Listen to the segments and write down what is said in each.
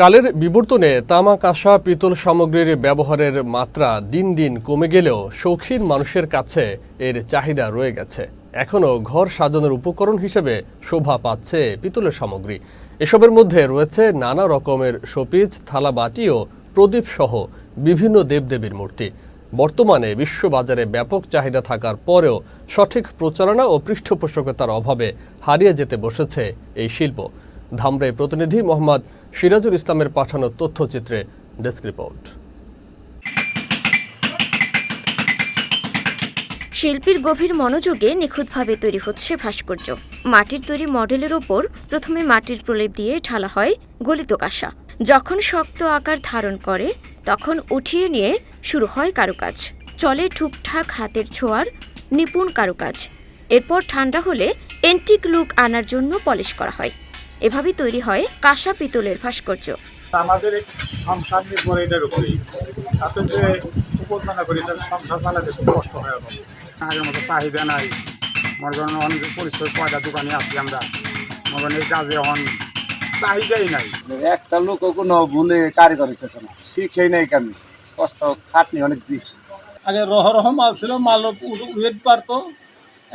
কালের বিবর্তনে তামাক কাঁসা পিতল সামগ্রীর ব্যবহারের মাত্রা দিন দিন কমে গেলেও শৌখিন মানুষের কাছে এর চাহিদা রয়ে গেছে। এখনও ঘর সাজানোর উপকরণ হিসেবে শোভা পাচ্ছে পিতলের সামগ্রী। এসবের মধ্যে রয়েছে নানা রকমের শোপিজ থালাবাটি ও প্রদীপ সহ বিভিন্ন দেবদেবীর মূর্তি। বর্তমানে বিশ্ববাজারে ব্যাপক চাহিদা থাকার পরেও সঠিক প্রচারণা ও পৃষ্ঠপোষকতার অভাবে হারিয়ে যেতে বসেছে এই শিল্প। ধামরাই প্রতিনিধি মোহাম্মদ সিরাজুল ইসলামের পাঠানো তথ্যচিত্রে ডেস্ক রিপোর্ট। শিল্পীর গভীর মনোযোগে নিখুঁতভাবে তৈরি হচ্ছে ভাস্কর্য। মাটির তৈরি মডেলের ওপর প্রথমে মাটির প্রলেপ দিয়ে ঢালা হয় গলিত কাঁসা। যখন শক্ত আকার ধারণ করে, তখন উঠিয়ে নিয়ে শুরু হয় কারুকাজ। চলে ঠুকঠাক হাতের ছোঁয়ার নিপুণ কারুকাজ। এরপর ঠান্ডা হলে এন্টিক লুক আনার জন্য পলিশ করা হয়। এভাবেই তৈরি হয় কাঁসা পিতলের ভাস্কর্য। আমাদের সংসার নির্ভর এটার উপরেই। তাতে যে উপজনা করি এটা সংসার চালাতে খুব কষ্ট হয়ে আগের মতো চাহিদা নাই। মনে করেন অনেক পরিচয় কয়টা দোকানে আছি আমরা। মনে করেন এই কাজে এখন চাহিদাই নাই। একটা লোক কোনো ভুলে কারিগর হইতেছে না। শিখেই নাই কেন? কষ্ট খাটনি অনেক বেশি। আগে রহ রহ মাল ছিল মাল ওয়েট বাড়তো।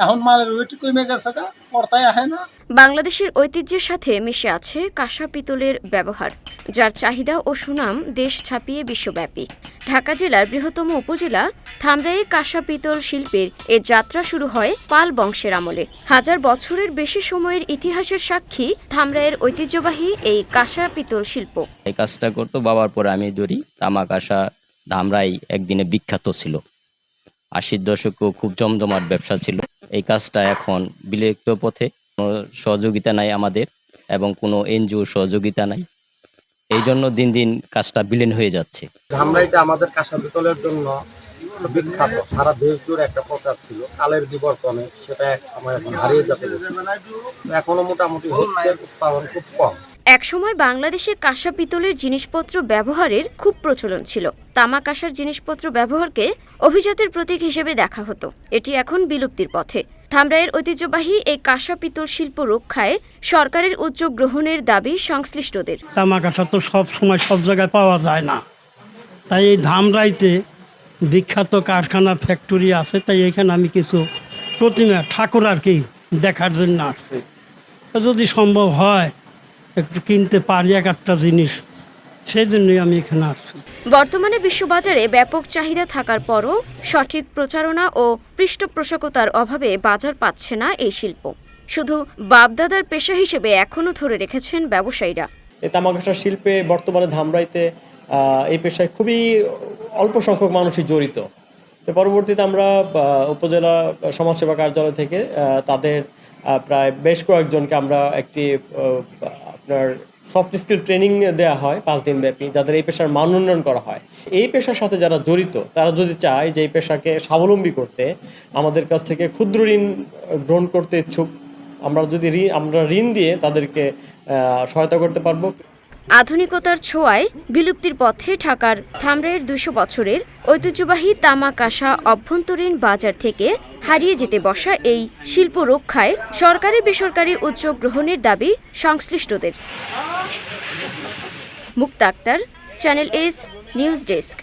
এখন মালের ওয়েট কমে গেছে গা পর্তায় আহে না। বাংলাদেশের ঐতিহ্যের সাথে মিশে আছে কাঁসা পিতলের ব্যবহার যার চাহিদা ও সুনাম দেশ ছাপিয়ে বিশ্বব্যাপী। ঢাকা জেলার বৃহত্তম উপজেলা থামরাইয়ে কাঁসা পিতল শিল্পের এ যাত্রা শুরু হয় পাল বংশের আমলে। হাজার বছরের বেশি সময়ের ইতিহাসের সাক্ষী থামরাইয়ের ঐতিহ্যবাহী এই কাঁসা পিতল শিল্প। এই কাজটা করতো বাবার পরে আমি ধরি তামাক আসা ধামরাই একদিনে বিখ্যাত ছিল। আশির দশকেও খুব জমজমাট ব্যবসা ছিল। এই কাজটা এখন বিলুপ্ত পথে কোনো সহযোগিতা নাই আমাদের এবং কোনো এনজিও সহযোগিতা নাই। এই জন্য দিন দিন কাজটা বিলীন হয়ে যাচ্ছে। ধামরাইতে আমাদের কাঁসা পিতলের জন্য বিখ্যাত, সারা দেশ জুড়ে একটা প্রচার ছিল, কালের বিবর্তনে সেটা এক সময় এখন হারিয়ে বসেছে। এখনও মোটামুটি হচ্ছে, উৎপাদন খুব কম। একসময় বাংলাদেশে কাঁসা পিতলের জিনিসপত্র ব্যবহারের খুব প্রচলন ছিল। তামা কাঁসার জিনিসপত্র ব্যবহারকে অভিজাতের প্রতীক হিসেবে দেখা হতো। এটি এখন বিলুপ্তির পথে। থামরাইয়ের ঐতিহ্যবাহী এই কাঁসা পিতল শিল্প রক্ষায় সরকারের উদ্যোগ গ্রহণের দাবি সংশ্লিষ্টদের। তামাক আশা তো সব সময় সব জায়গায় পাওয়া যায় না। তাই এই ধামরাইতে বিখ্যাত কারখানা ফ্যাক্টরি আছে, তাই এখানে আমি কিছু প্রতিমা, ঠাকুর আর কি দেখার জন্য আসছি। যদি সম্ভব হয় একটু কিনতে পারি এক একটা জিনিস সেই জন্যই আমি এখানে আসছি। বর্তমানে বিশ্ববাজারে ব্যাপক চাহিদা থাকার পরও সঠিক প্রচারণা ও পৃষ্ঠপোষকতার অভাবে বাজার পাচ্ছে না এই শিল্প। শুধু বাপদাদার পেশা হিসেবে এখনও ধরে রেখেছেন ব্যবসায়ীরা। এই তামাকাশা শিল্পে বর্তমানে ধামরাইতে এই পেশায় খুবই অল্প সংখ্যক মানুষই জড়িত। তো পরবর্তীতে আমরা উপজেলা সমাজসেবা কার্যালয় থেকে তাদের প্রায় বেশ কয়েকজনকে আমরা একটি আপনার সফট স্কিল ট্রেনিং দেওয়া হয় পাঁচ দিন ব্যাপী, যাদের এই পেশার মান উন্নয়ন করা হয়। এই পেশার সাথে যারা জড়িত, তারা যদি চায় যে এই পেশাকে স্বাবলম্বী করতে, আমাদের কাছ থেকে ক্ষুদ্র ঋণ গ্রহণ করতে ইচ্ছুক, আমরা যদি ঋণ, আমরা ঋণ দিয়ে তাদেরকে সহায়তা করতে পারব। আধুনিকতার ছোঁয়ায় বিলুপ্তির পথে ঢাকার থামরাইয়ের দুশো বছরের ঐতিহ্যবাহী তামাক আসা অভ্যন্তরীণ বাজার থেকে হারিয়ে যেতে বসা এই শিল্প রক্ষায় সরকারি বেসরকারি উদ্যোগ গ্রহণের দাবি সংশ্লিষ্টদের। Mukta Akter channel S news desk